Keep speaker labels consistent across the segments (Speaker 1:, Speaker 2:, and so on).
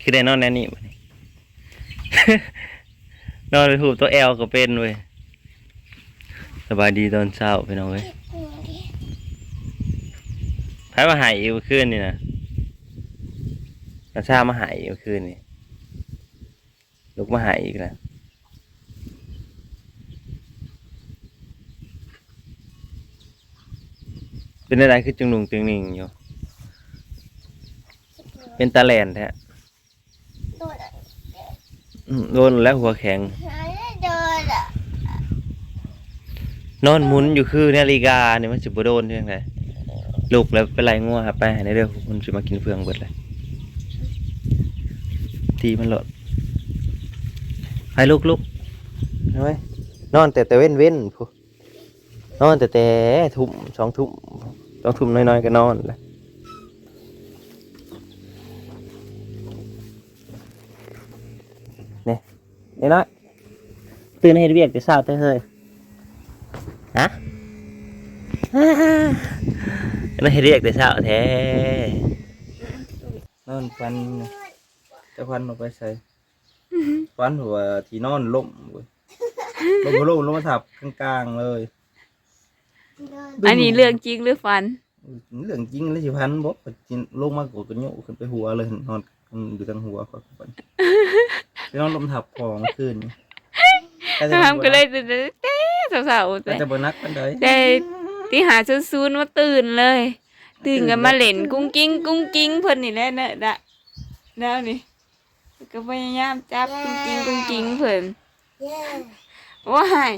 Speaker 1: คือได้นอนแน่นี่บัดนี้นอนไปถูกตัวแอลก็เป็นเว้ยสบายดีตอนเช้าพี่น้องเว้ยใครมาหายอีกเมื่อคืนนี่นะนาชามาหายอีกเมื่อคืนนี่ลุกมาหายอีกแล้วเป็นอะไรคือจุงหนุ่งตึงหนิงอยู่ เป็นตาแลนแท้
Speaker 2: โดนอะ
Speaker 1: โดนแล้วหัวแข็ง
Speaker 2: หายโดนอะ
Speaker 1: นอนหมุนอยู่คือนาฬิกาเนี่ยมันสิบ่โดนเรื่องไรลูกแล้วเป็นไรงัวครับไปในเรื่องมันสิมากินเฟืองเบิดเลยทีมันหลดให้ลูกลูกเอาไว้นอนแต่แต่เว้นเว้นพูนอนแต่แต่ทุ่มสองทุ่มสองทุ่มน้อยๆก็นอนเลยเนี่ย นี่น้อยตื่นให้เรียกแต่เช้าแต่เฮ้ยฮะน่าให้เรียกแต่เช้าแท้นอนฟันจะฟันออกไปใส่ฟันหัวที่นอนล่มเว้ยลงมาลงลงมาทับกลางๆเลย
Speaker 2: โดน
Speaker 3: อันนี้เรื่องจริงหรือฟัน
Speaker 1: เรื่องจริงเลยสิพันบอกจินลงมากดกันโยกขึ้นไปหัวเลยนอนอยู่ทางหัวครับ ไปนอนลมทับคอเมื่อคืนนี้แต่จะ
Speaker 3: ทำก็เลยตื่นเต้นสาวๆ
Speaker 1: แต่
Speaker 3: แต่
Speaker 1: จะบนักกันได้
Speaker 3: ได้ที่หาซูนๆว่าตื่นเลย ตื่นกันมาเล่นกุ้งกิ้งกุ้งกิ้งเพิ่นนี่แหละเนอะดะแล้วนี่ก็พยายามจับกุ้งกิ้งกุ้งกิ้งเพิ่น
Speaker 2: เย้
Speaker 3: ว้าย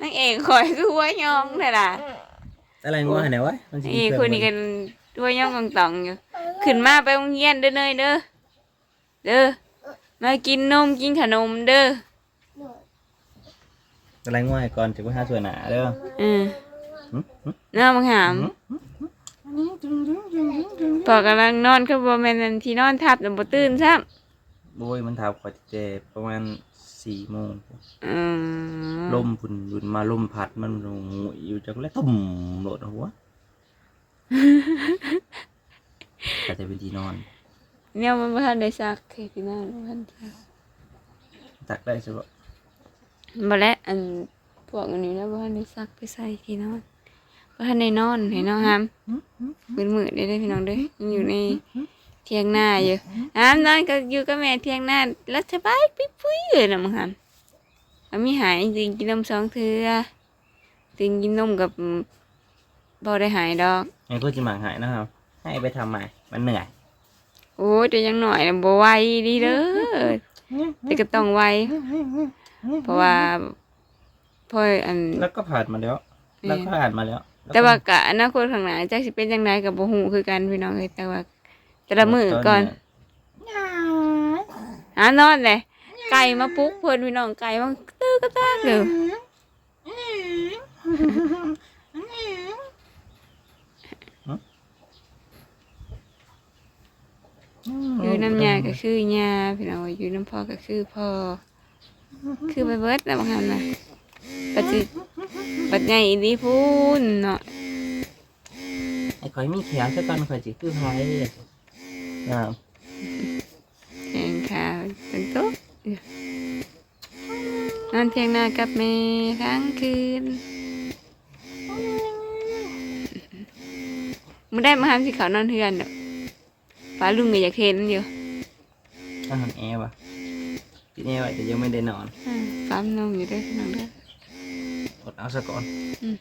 Speaker 3: นางเอกคอยคือหัวยองแต่ล่ะ
Speaker 1: อะไรงัวไหนวะมันสิ
Speaker 3: นี่
Speaker 1: เพื่
Speaker 3: ค
Speaker 1: อน
Speaker 3: นี้กันหัวยองกองตองอยู่ขึ้นมาไปโรงเรียนเด้อเนยเด้อเด้อ มากินนมกินขนมเด้อ
Speaker 2: โดน
Speaker 1: อะไรงัวให้ก่อนจะไปหาส่วนหนาเด้อ
Speaker 3: อืม
Speaker 1: หึหึ
Speaker 3: น้ามังหามพอกำลังนอนก็บ่แม่นอันที่นอนทับแต่บ่ตื่นซ้ำ
Speaker 1: โบยมันถามขอเจประมาณสี่โมง
Speaker 3: อืม
Speaker 1: ลมฝุ่นฝุ่นมาลมพัดมันลงอยู่จากแล้วตุ่มโหลดหัวแต่จะเป็นที่นอน
Speaker 3: เนี่ยมันบ่ทันได้ซักคือที่นอนบ่ทันซัก
Speaker 1: ตักได้ใช่ปะ
Speaker 3: บ่และอันพวกอันนี้แล้วบ่ทันได้ซักไปใส่ที่นอนบ่ทันได้นอนให้น้องหามมืดมืดได้เด้อพี่น้องเด้อยังอยู่ในเถียงนาอยู่หามนอนก็อยู่กับแม่เถียงนาแล้วสบายปิ๊บปุ้ยเลยนะมึงหามมันมีหายจริงกินนมสองเทื่อจริงกินนมกับบ่ได้หายดอก
Speaker 1: ไอ้ก็จะหมางหายนะครับให้ไปทำใหม่มันเหนื่อย
Speaker 3: โอ้ยแต่ยังหน่อยน่ะบ่ไหวดีเด้อแต่ก็ต้องไหวเพราะว่าพ่ออัน
Speaker 1: แล้วก็ผ่านมาแล้ว แล้วก็ผ่านมาแล้วล้ก็
Speaker 3: แต่ว่ากะอนาคตข้างหน้าจักสิเป็นจังไดก็บ่ฮู้คือกันพี่น้องเอ้ยแต่ว่าแต่ละมื้อก่อนหานอนเลยไก่มาปลุกเพิ่นพี่น้องไก่มาตื้อกระตากเด้อ อยู่น้ำยาก็คือยาพี่น้องอยู่น้ำพ่อก็คือพ่อคือไปเบิดแล้วบางครั้งนะปัจจุปัจจัยอีดีพูนเนาะ
Speaker 1: ไอ้คอยมีแขวซะก่อนคอยจิคือไพ่อ่า
Speaker 3: แข่งขาตั้งโต๊ะนอนเที่ยงนากับแม่ทั้งคืนมึงได้มาทำสิเขานอนเทือนเด้อ ป้าลุงก็อยากเห็นอยู่
Speaker 1: อาหารแอร์ป่ะกินแอร์ไว้แต่ยังไม่ได้นอน
Speaker 3: อืมปั๊มนมอยู่ด้วยพี่น้องเด้อ
Speaker 1: อดเอาซะก่อน
Speaker 3: อืม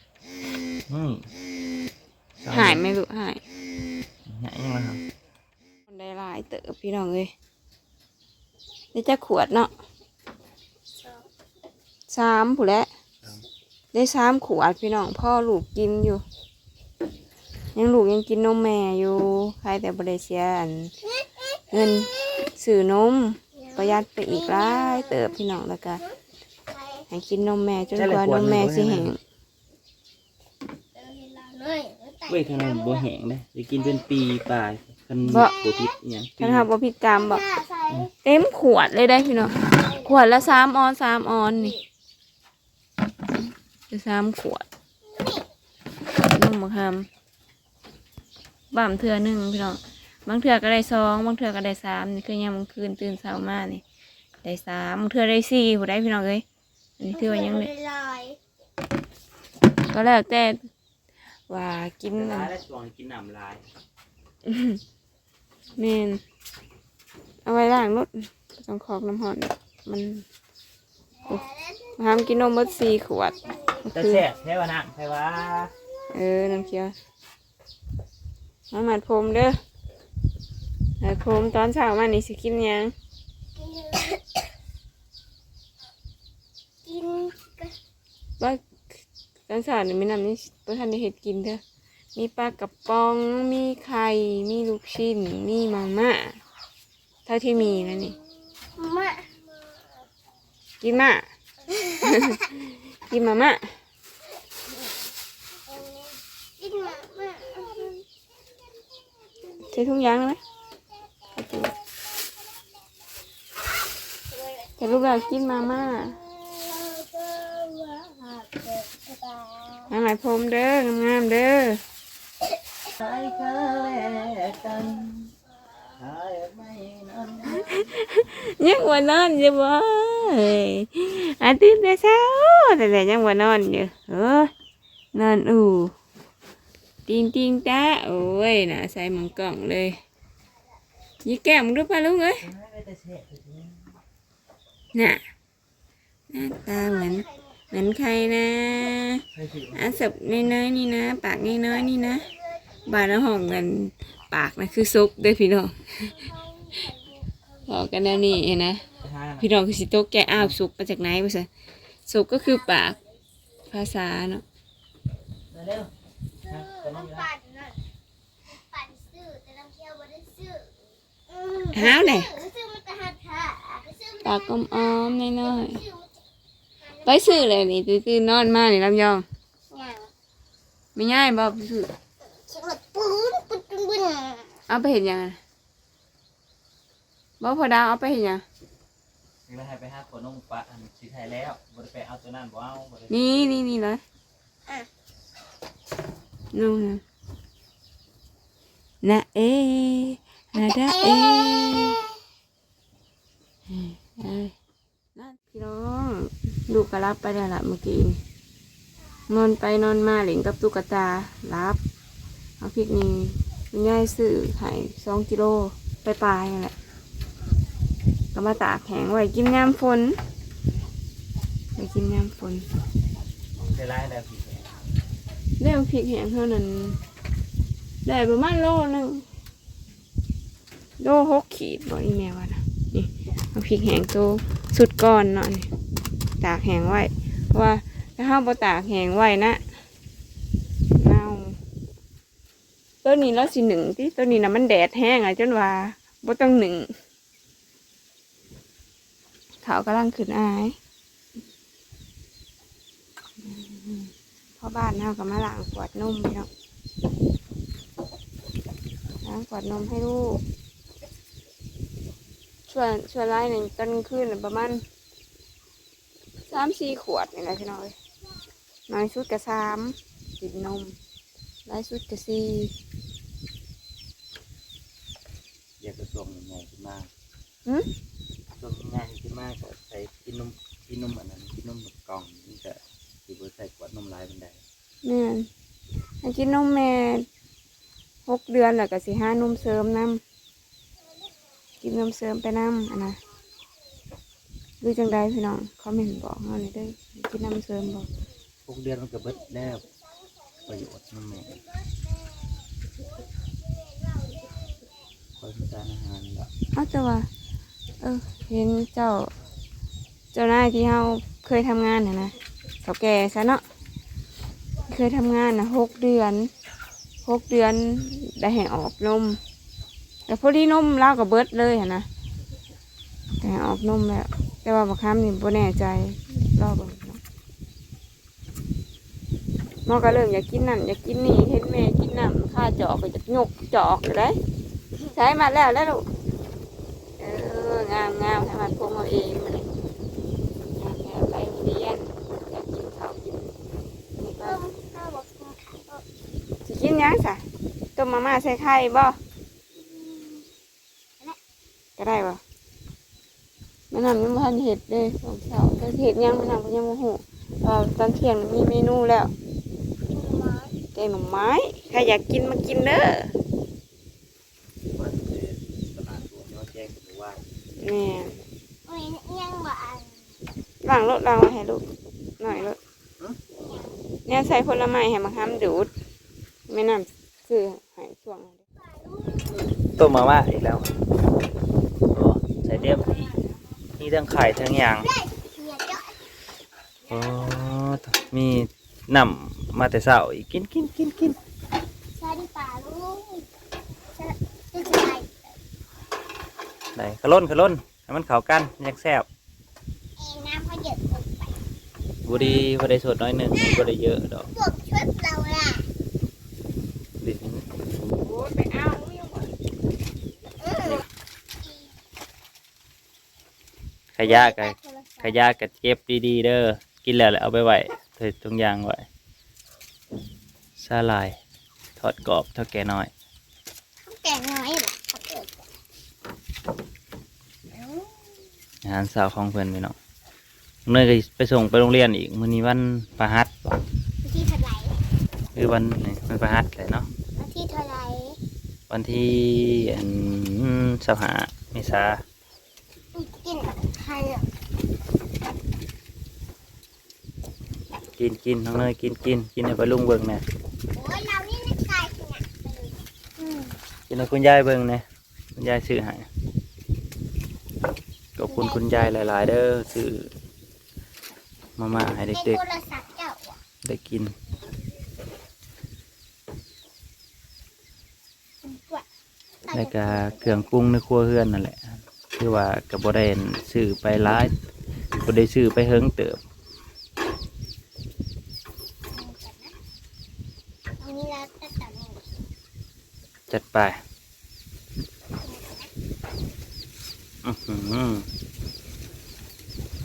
Speaker 1: อืม
Speaker 3: หายไหมลูกหาย
Speaker 1: หายยังไงครับ
Speaker 3: คนได้หลายเติบพี่น้องเลยได้จะขวดเนาะสามผู้นแหละได้สามขวดพี่น้องพ่อลูกกินอยู่ ยังลูกยังกินนมแม่อยู่ใครแต่บริเซียนเงินสื่อนมประหยัดไปอีกหลายเติบพี่น้องแล้วก็ให้กินนมแม่จนกว่านมแม่สิแห้ง
Speaker 1: เว้ยขนาดบัวแห้งเลยจะกินเป็นปีปลายคัน
Speaker 3: บ่
Speaker 1: บัวพิษอหย่าง
Speaker 3: ท่านครับว่าพิกรรมบอกเต็มขวดเลยได้พี่น้องขวดละสามออนสามออนนี่จะสามขวดนมมะขาม บ่ามเทือหนึ่งพี่น้องบางเทื่อก็ได้สองบางเทื่อก็ได้สามนี่คือยามกลางคืนตื่นเช้ามานี่ได้สามบางเทื่อได้สี่ผู้ได้พี่น้องเอ้ยอันนี้ถือว่ายัง
Speaker 2: เล
Speaker 3: เด็ก
Speaker 2: ลอย
Speaker 3: ก็แล้วแต่ว่ากิน
Speaker 1: เว
Speaker 3: อั
Speaker 1: ลานได้ช่วงกินน้ำลาย
Speaker 3: แม่นเอาไว้ล้างรถต้องขอกน้ำหอน มันห้ามกินนมเบดสี่ขวด
Speaker 1: แต่แซ่บแท้ว่านั่งแท้ว่า
Speaker 3: เออ น้ำเขียว มาหมัดผมเด้อหมัดผมตอนเช้ามานี่สิกินหยัง
Speaker 2: กิน
Speaker 3: ว่าตอนเช้านี่ไม่นำนี่เพื่ท่านได้เห็ดกินเด้อมีปลากระป๋อง มีไข่ มีลูกชิ้น มีมาม่า เท่าที่มีนะนี่
Speaker 2: มะ
Speaker 3: กินมา กินมาม่า
Speaker 2: กินมะมะ
Speaker 3: ใช้ทุ่งยางได้ไหมแต่ลูกเรากินมาม่ามาหมายพรมเด้องามๆเด้อ
Speaker 1: ใช้ก็แลกกันใช้ไม่นั้น
Speaker 3: ยังว่านอนอยู่บ่เอ้ยอาตื่นแต่เช้าแต่แต่ยังว่านอนอยู่เออนอนอู่ ติงติงตาโอ้ยน่ะใส่หมังกล่องเลยยี่แก้มมึงดูป่ะลุงเอ้ยน่ะหน้าตาเหมือนเหมือนใครนะอาสบน้อยๆนี่นะ ปากน้อยๆนี่นะบานะห้องกันปากนะคือซุปด้อพี่น้องบอกกันแนวนี้เห็นนะพี่น้องคือสิโตะแกอ้าวสุกมาจากไหนวะสิสุกก็คือปากภาษาเนาะ
Speaker 1: เร็วฮะขนม
Speaker 2: ปั่นน่ะปั่นซื้อแต่น้ำเคี่ยวไม่ได้ซื้อ
Speaker 3: ห้าวเลย
Speaker 2: ซื้อมันจะหักขาซื้อ
Speaker 3: ปากอมอมๆน้อย
Speaker 2: ซื้อ
Speaker 3: ๆไปซื้อเลยนี่ตื่นๆนอนมานี่ลำยอง
Speaker 2: อย่าง
Speaker 3: ไม่ง่ายบ่ไปซื้อ
Speaker 2: ฉันแบบปืนปืนปืนปืน
Speaker 3: เอาไปเห็นยังไงบ่พอดาวเอาไปเห็นยัง
Speaker 1: นี่มาให้ไปหาขนมปะอันสิไทยแล้วบ่ได้ไปเอาตัวนั้นบ่เอาบ่ได้
Speaker 3: นี่นี่นี่เลย นู่นน่ะนะเอนะดาเอเอ้ยนั่นพี่น้องลูกก็รับไปแล้วล่ะเมื่อกี้นี่นอนไปนอนมาเหลิงกับตุ๊กตารับเอาพริกนี่คุณยายซื้อไข่สองกิโลไปปลายๆนั่นแหละก็มาตากแข็งไว้กินยามฝนไปกินยามฝน
Speaker 1: ได้หลาย แล้วสิ
Speaker 3: ได้เอาพริกแห้งเท่านั้น ได้ประมาณโลนึงโลหกขีดบอกอีแม่ว่านะนี่เอาพริกแห้งตัวสุดก้อนเนาะนี่ตากแห้งไว้ว่าถ้าห้าบ่ตากแห้งไว้นะเน่าตัวนี้เราสิหนึ่งที่ตัวนี้นะมันแดดแห้งอะจนว่าบ่ต้องหนึ่งเขากำลังขึ้นอาย อบ้านเราก็มาล้างขวดนมพี่น้องล้างขวดนมให้ลูกช่วยช่วยไล่หนึ่งตอนกลางคืนน่ะประมาณสามสี่ขวดนี่แหละพี่น้อยน้อยสุดกับสามกินนมหลายสุดกับสี่
Speaker 1: อยากจะส่งใหญ่ขึ้นมา
Speaker 3: หึ
Speaker 1: ส่งง่ายขึ้นมาก็ใส่กินนมกินนมอันนั้นกินนมแบบกล่องนี่ก็ สิบ่ใส่ขวดนมลายบันได
Speaker 3: แม่นให้กินนมแม่หกเดือนแล้วก็สิห้านมเสริมน้ำกินนมเสริมไปน้ำอันนะดูจังใดพี่น้องเขาไม่เห็นบอกเขาเลยเด้อกินน้ำเสริมบอก
Speaker 1: พวกเดือนมันก็เบิดแล้วประโยชน์นมแม่คอยสารอาหารละ
Speaker 3: เอาแต่ว่า เออเห็นเจ้า เจ้านายที่เขาเคยทำงานน่ะนะ เขาแก่ซะเนาะเคยทำงานนะหกเดือนหกเดือนได้ให้ออกนม แต่พอดีนมเล่ากับเบิร์ดเลยหั่นนะแต่ออกนมแล้ว แต่ว่าบางครั้งนี่บ่แน่ใจรอเบิ่งนมอก็เริ่มอยากกินนั่นอยากกินนี่เห็นแม่กินน้ำข้าจอกก็จะยกจอกเลยใช้มาแล้วแล้วลูกเอองามงามให้มันพงเอาเองมาเลยงามแล้วไปเรียนอยากกินข้าวกินนี่ก็
Speaker 2: ข้าวบอก
Speaker 3: สิกิน หยังสะต้มมาม่าใส่ไข่บ่ได้บ่แม่นำยังบ่ทันเฮ็ดเด้สองเสาแต่เฮ็ดยังแม่นำก็ยังบ่ฮู้ว่าตอนเที่ยงมีเมนูแล้ว
Speaker 2: กินหมา
Speaker 3: แกงหน่อไม้ใครอยากกินมากินเด้อ
Speaker 1: มันตลาดรวมเนาะแจ้งหรือว่า
Speaker 3: แม่
Speaker 2: โอ้ยยังบ่อัน
Speaker 3: ล้างรถล้างไว้ให้ลูกหน่อยรถเนี่ยใส่ผลไม้ให้มาห้ามดูด แม่นำซื้อให้ช่วงนั้นเด้อ
Speaker 1: ต้มมาม่าอีกแล้วโอ้ใส่เรียบดีมีทั้งไข่ทั้งอย่าง
Speaker 2: เฮียเจ้า
Speaker 1: โอ้มีน้ำมาแต่เช้าอีกกินกินกินกิน
Speaker 2: ซาดิป่าลูกจะจะจะไป
Speaker 1: ได้ขะล้นขะล้นให้มันเข้ากันอยากแซ่บ
Speaker 2: เองน้ำเขาเยอะเกินไป
Speaker 1: บุดีบุได้สดน้อยหนึ่งบุได้เยอะดอก
Speaker 2: พวกชุดเราล่ะ
Speaker 1: ดิ
Speaker 3: โอ้ย ไปเอายังบ่
Speaker 2: อืม
Speaker 1: ขยะกับขยะกับเก็บดีๆเด้อกินแล้วแหละเอาไปไว้เถิดตรงยางไว้สาลาย ทอดกรอบเท่าแก่น้อย
Speaker 2: แก่น้อยเหรอเขาเกิด
Speaker 1: อาหารสาวของเพื่อนพี่น้องเนยก็ไปส่งไปโรงเรียนอีกมื้อนี้วันประหัสบ่
Speaker 2: วันที่เท่าไหร่
Speaker 1: หรือวันนี่มันประหัสเลยเนาะ
Speaker 2: วันที่เท่าไหร่
Speaker 1: วันที่อันสิบห้าเมษา
Speaker 2: อุ๊ยกินใครอะ
Speaker 1: กินกินน้องเนยกินกินกินให้ไปลุงเบิ่งแหน่
Speaker 2: โอ้ยเรานี่นักกายขนาดเลยอืม
Speaker 1: กินให้คุณยายเบิ่งแหน่คุณยายซื้อให้ขอบคุณคุณยายหลาย ๆ เด้อซื้อมาม่าให้
Speaker 2: ใน
Speaker 1: เด็ก
Speaker 2: โทรศัพท์เจ้าอะ
Speaker 1: ๆได้กิน
Speaker 2: ว่า
Speaker 1: แล้วก็เครื่องปรุงในครัวเฮือนนั่นแหละคือว่ากับ่ได้ซื้อไปหลายบ่ได้ซื้อไปเฮิงเติบจัดไปอื้อหือ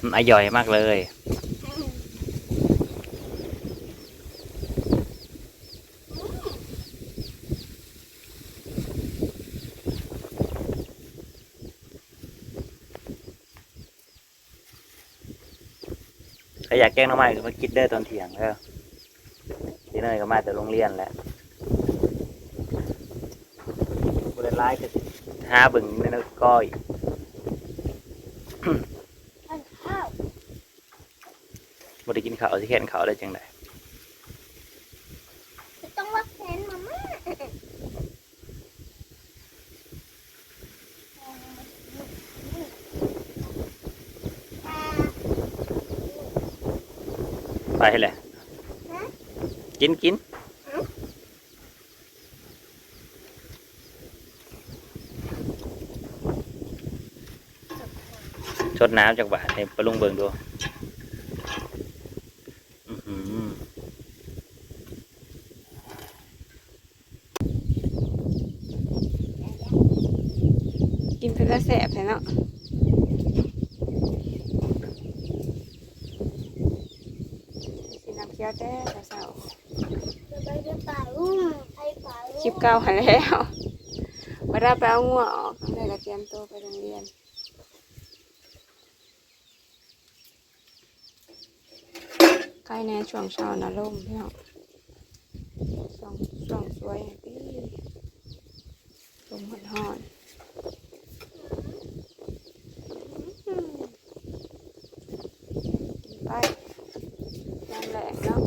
Speaker 1: มันอร่อยมากเลย อยากแกล้งน้องใหม่ก็มากินได้ตอนเที่ยงเด้อที่เนยก็มาแต่โรงเรียนแหละบริไลก็สิหาเบึงในนักก้อย
Speaker 2: ทานข้าว
Speaker 1: บริกินข้าวสิแค่นข้าวได้จังได
Speaker 2: จะต้องว่าแฟนมาม่าอ่า
Speaker 1: ไปแหละ
Speaker 2: ฮะ
Speaker 1: กินกินชดน้ำจากบาทให้ปลาลุงเบิงดูอื้อหือ
Speaker 3: กินเป็นละแสบแท้เนาะ สิน้ำเคี้ยวแต่เสา
Speaker 2: จะไปเดินป่าอุ้มไปป่า
Speaker 3: ๆคลิปเก่าหันแล้วมาได้ไปเอางัวออกทำได้ก็เตรียมตัวไปโรงเรียนใกล้แน่ช่วงเช้านะล่มพี่น้องช่วงช่วงสวยดีลมหอนหอนอืมกินไปน้ำแหลงเนาะ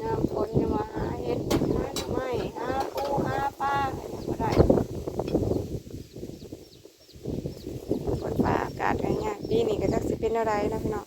Speaker 3: น้ำฝนจะมาหาเห็ดหาหน่อไม้หาปูหาปลาก็ได้ฝนฟ้าอากาศอะไรเงี้ยปีนี้ก็จักสิ เป็นอะไรนะพี่น้อง